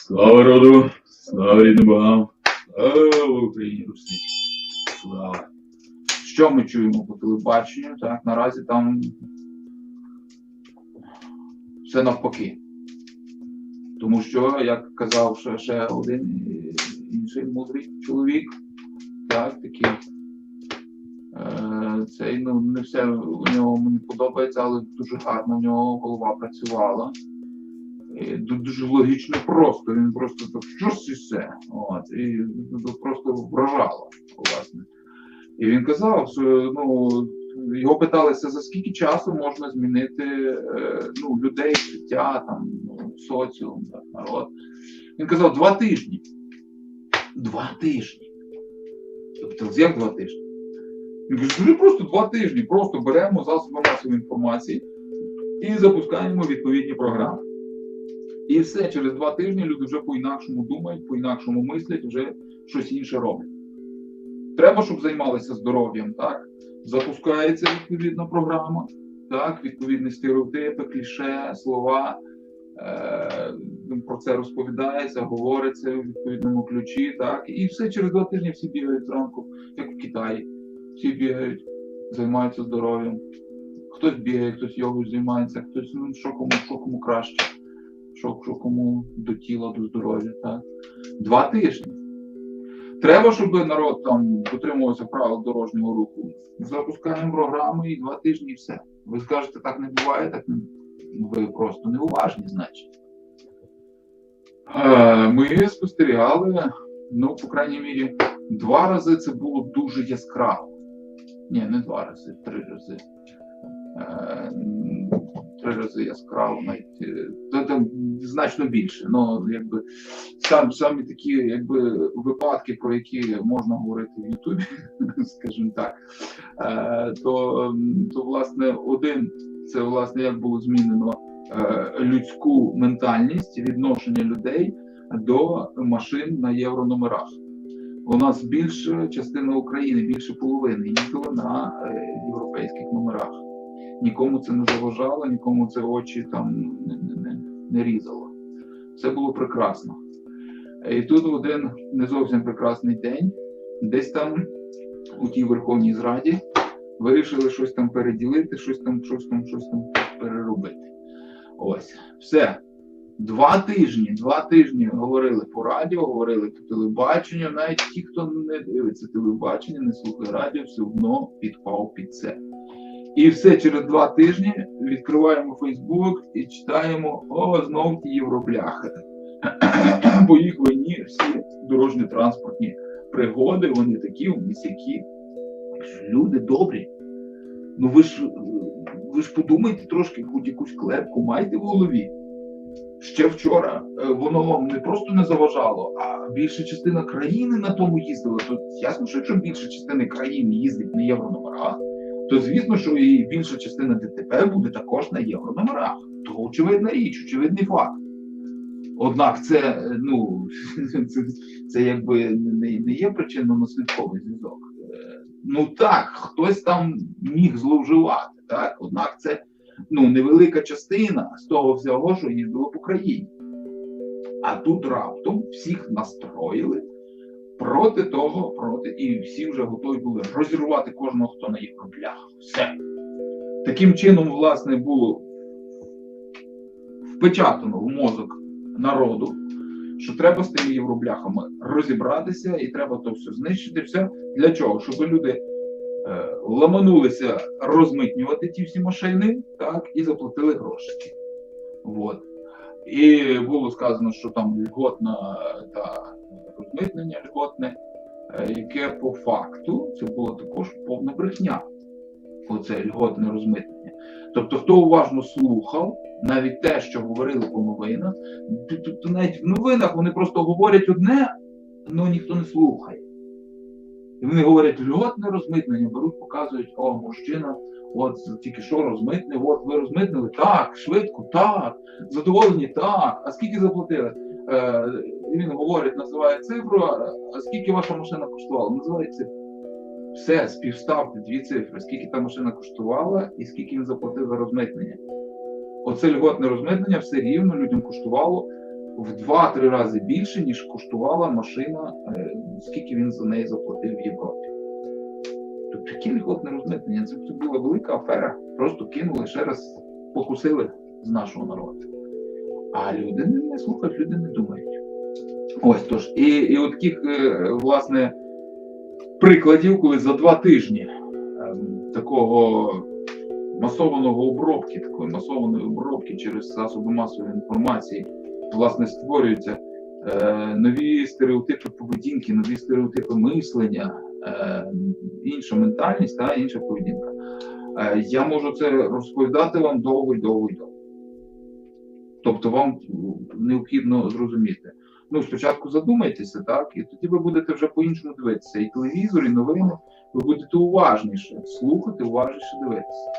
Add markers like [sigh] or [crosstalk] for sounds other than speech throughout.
Слава роду, слава рідним богам, слава Україні Русі. Слава. Що ми чуємо по телебаченню? Так, наразі там все навпаки. Тому що, як казав ще, ще один інший мудрий чоловік, так, такий. Е, цей, ну, не все у нього мені подобається, але дуже гарно в нього голова працювала. Дуже логічно просто. Він просто так щось і все. От, і просто вражало, власне. І він казав, що ну, його питалися, за скільки часу можна змінити е, ну, людей, життя, там, соціум, так, народ. Він казав, два тижні. Два тижні. Тобто, як два тижні? Він каже, дуже просто два тижні. Просто беремо засоби масової інформації і запускаємо відповідні програми. І все, через два тижні люди вже по-інакшому думають, по-інакшому мислять, вже щось інше роблять. Треба, щоб займалися здоров'ям, так? Запускається відповідна програма, так, відповідні стереотипи, кліше, слова. Е, про це розповідається, говориться в відповідному ключі, так, і все через два тижні всі бігають зранку, як в Китаї. Всі бігають, займаються здоров'ям. Хтось бігає, хтось йогою займається, хтось ну, що кому, що кому краще, що, що кому до тіла, до здоров'я. Так? Два тижні. Треба, щоб народ там дотримувався правил дорожнього руху. Запускаємо програми і два тижні і все. Ви скажете, так не буває, так не ви просто неуважні, значить. Е, Ми спостерігали, ну, по крайній мірі, два рази це було дуже яскраво. Ні, не два рази, три рази. Е, Три рази яскраво, навіть е, там значно більше. Ну, якби сам, самі такі якби, випадки, про які можна говорити в Ютубі, [laughs] скажімо так, е, то, то власне один це власне як було змінено людську ментальність, відношення людей до машин на єврономерах. У нас більша частина України, більше половини їздила на європейських номерах. Нікому це не заважало, нікому це очі там не, не, не, не різало. Все було прекрасно. І тут один не зовсім прекрасний день, десь там у тій Верховній Зраді вирішили щось там переділити, щось там, щось там, щось там переробити. Ось, все. Два тижні, два тижні говорили по радіо, говорили по телебаченню. Навіть ті, хто не дивиться телебачення, не слухає радіо, все одно підпав під це. І все через два тижні відкриваємо Фейсбук і читаємо: о, знов ті євробляхи. [clears throat] По їх війні всі дорожньо-транспортні пригоди, вони такі, вони сякі. Люди добрі. Ну ви ж ви ж подумайте трошки, хоч якусь клепку майте в голові. Ще вчора е, воно вам не просто не заважало, а більша частина країни на тому їздила. То ясно, що якщо більша частина країни їздить на єврономерах, то звісно, що і більша частина ДТП буде також на єврономерах. То очевидна річ, очевидний факт. Однак це ну [laughs] це, це якби не, не є причинно-наслідковий зв'язок. Е, Ну так, хтось там міг зловживати, так однак це ну невелика частина з того всього, що їздило по країні. А тут раптом всіх настроїли проти того, проти, і всі вже готові були розірвати кожного, хто на євроблях. Все. Таким чином, власне, було впечатано в мозок народу, що треба з тими євробляхами розібратися, і треба то все знищити. Все для чого? Щоб люди е, ламанулися розмитнювати ті всі машини, так, і заплатили гроші. Вот. І було сказано, що там льготна та розмитнення льготне, е, яке по факту це було також повна брехня. Оце льготне розмитнення. Тобто, хто уважно слухав, навіть те, що говорили по новинах, то, то, то навіть в новинах вони просто говорять одне, але ніхто не слухає. І вони говорять, льготне розмитнення, беруть, показують, о, мужчина, от тільки що розмитнив, от ви розмитнили, так, швидко, так, задоволені, так. А скільки заплатили? Е, він говорить, називає цифру, а- скільки ваша машина коштувала? Називає цифру. Все, співставте дві цифри, скільки та машина коштувала і скільки він заплатив за розмитнення. Оце льготне розмитнення все рівно людям коштувало в 2-3 рази більше, ніж коштувала машина, е, скільки він за неї заплатив в Європі. Тобто такі льготне розмитнення. Це була велика афера. Просто кинули ще раз покусили з нашого народу. А люди не слухають, люди не думають. Ось тож. І, і от таких, е, власне, прикладів, коли за два тижні ем, такого масованого обробки, такої масованої обробки через засоби масової інформації, власне, створюються е, нові стереотипи поведінки, нові стереотипи мислення, е, інша ментальність та інша поведінка. Е, я можу це розповідати вам довго і довго і довго. Тобто вам необхідно зрозуміти. Ну, спочатку задумайтеся, так, і тоді ви будете вже по-іншому дивитися. І телевізор, і новини, ви будете уважніше слухати, уважніше дивитися.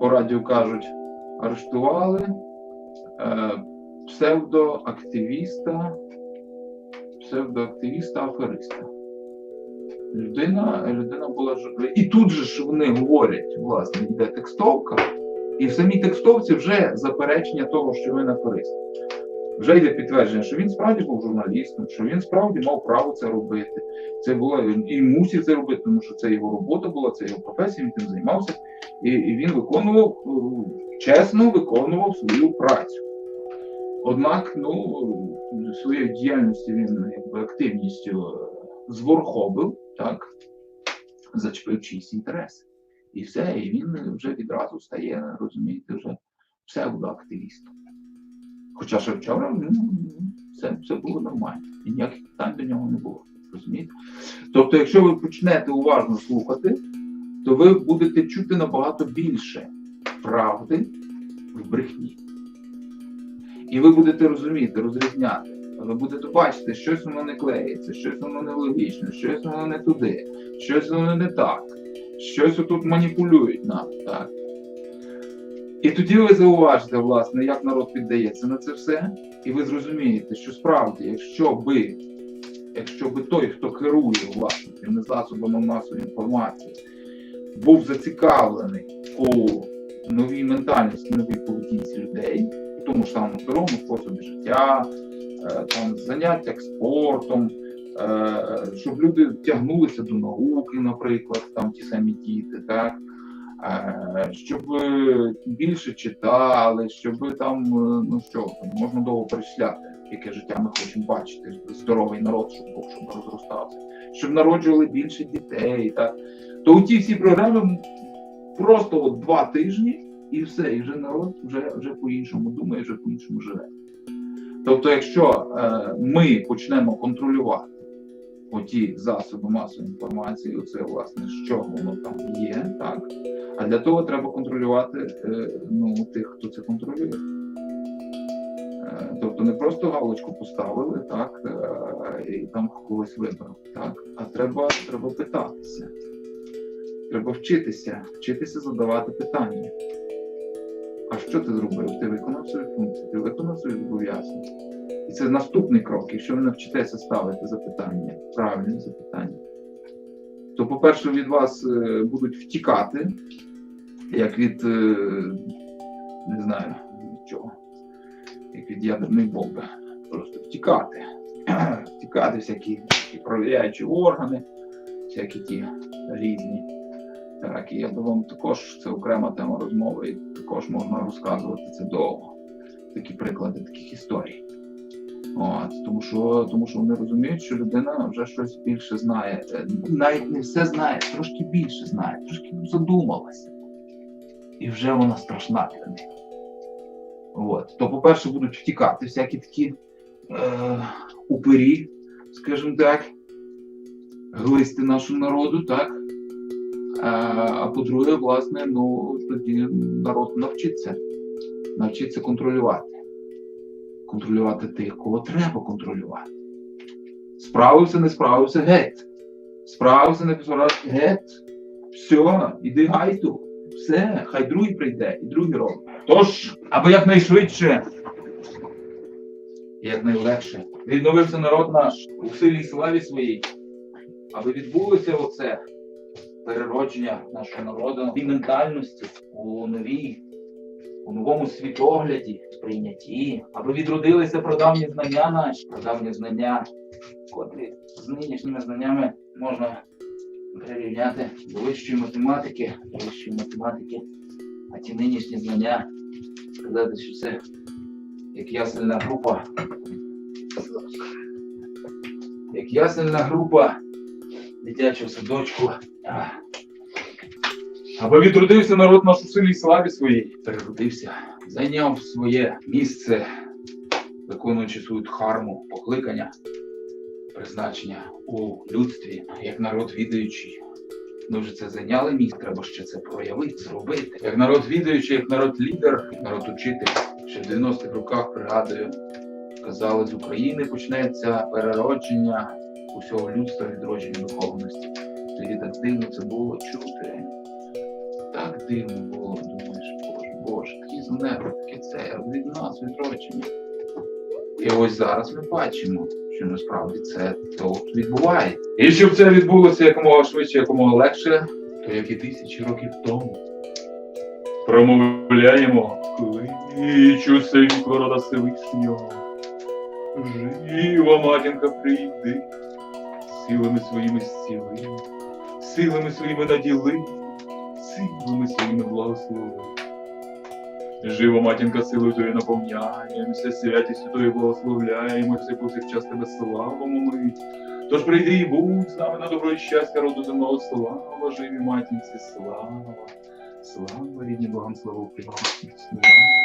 По радіо кажуть, арештували е, псевдоактивіста, псевдоактивіста, афериста. Людина, людина була. І тут же ж вони говорять, власне, йде текстовка, і в самій текстовці вже заперечення того, що він аферист. Вже йде підтвердження, що він справді був журналістом, що він справді мав право це робити. Це було і мусив це робити, тому що це його робота була, це його професія, він тим займався, і, і він виконував е, чесно виконував свою працю. Однак, ну, своєю діяльністю він якби активністю е, зворхобив, так, зачепив чиїсь інтереси. І все, і він вже відразу стає, розумієте, вже псевдоактивістом. Хоча ще вчора ну, все, все було нормально, і ніяких питань до нього не було. Розумієте? Тобто, якщо ви почнете уважно слухати, то ви будете чути набагато більше правди в брехні. І ви будете розуміти, розрізняти. Ви будете бачити, щось воно не клеїться, щось воно не логічне, щось воно не туди, щось воно не так, щось отут маніпулюють нам. так. І тоді ви зауважите, власне, як народ піддається на це все, і ви зрозумієте, що справді, якщо би, якщо би той, хто керує власне цими засобами масової інформації, був зацікавлений у новій ментальності, новій поведінці людей, у тому ж самому здоровому способі життя, е, там заняттях спортом, е, щоб люди тягнулися до науки, наприклад, там ті самі діти, так. Е, Щоб е, більше читали, щоб там, е, ну що, можна довго перечисляти, яке життя ми хочемо бачити, здоровий народ, щоб був, щоб розростався, щоб народжували більше дітей. Так. То у ті всі програми просто от два тижні і все, і вже народ вже, вже по-іншому думає, вже по-іншому живе. Тобто, якщо е, ми почнемо контролювати оті засоби масової інформації, оце власне, що воно там є, так. А для того треба контролювати е, ну, тих, хто це контролює. Е, Тобто не просто галочку поставили, так, е, і там когось вибрав, так, а треба, треба питатися. Треба вчитися, вчитися задавати питання. А що ти зробив? Ти виконав свою функцію, ти виконав свої зобов'язання. І це наступний крок. Якщо ви навчитеся ставити запитання, правильні запитання, то, по-перше, від вас е, будуть втікати, як від, е, не знаю, від чого, як від ядерної бомби. Просто втікати. [clears throat] Втікати всякі, всякі органи, всякі ті різні. Так, і я вам також це окрема тема розмови, і також можна розказувати це довго. Такі приклади таких історій. От, тому, що, тому що вони розуміють, що людина вже щось більше знає. Е, Навіть не все знає, трошки більше знає, трошки задумалася. І вже вона страшна для них. От. То, по-перше, будуть втікати всякі такі е, упирі, скажімо так, глисти нашого народу, так? Е, а по-друге, власне, ну тоді народ навчиться, навчиться контролювати. Контролювати тих, кого треба контролювати. Справився, не справився, геть. Справився, не справився, геть. Все, іди гайту. Все, хай другий прийде, і другий робить. Тож, аби якнайшвидше, і якнайлегше, відновився народ наш у силі і славі своїй, аби відбулося оце переродження нашого народу і ментальності у новій у новому світогляді, сприйнятті, аби відродилися прадавні знання наші, прадавні знання, котрі з нинішніми знаннями можна прирівняти до вищої математики, до вищої математики, а ті нинішні знання сказати, що це як ясельна група. Як ясельна група дитячого садочку. Аби відродився народ наш у силі й славі своїй, переродився, зайняв своє місце, виконуючи свою дхарму, покликання, призначення у людстві, як народ відаючий. Ми вже це зайняли місце, треба ще це проявити, зробити. Як народ відаючий, як народ лідер, як народ учитель. Ще в 90-х роках пригадую, казали, з України почнеться переродження усього людства відродження духовності. Тоді так дивно це було чути. Так дивно було, думаєш, боже, боже, такі з неба, таке це від нас відродження. І ось зараз ми бачимо, що насправді це тут відбувається. І щоб це відбулося якомога швидше, якомога легше, то як і тисячі років тому. Промовляємо кличу світло рода Всевишнього. Жива матінка прийди, силами своїми зціли, силами своїми наділи, силами своїми благослови. Жива матінка силою Твою наповняємося, святістю Твою благословляємо, все повсякчас тебе славимо ми. Тож прийди і будь з нами на добро і щастя роду земного слава, живі матінці, слава, слава рідні слава Україні, слава.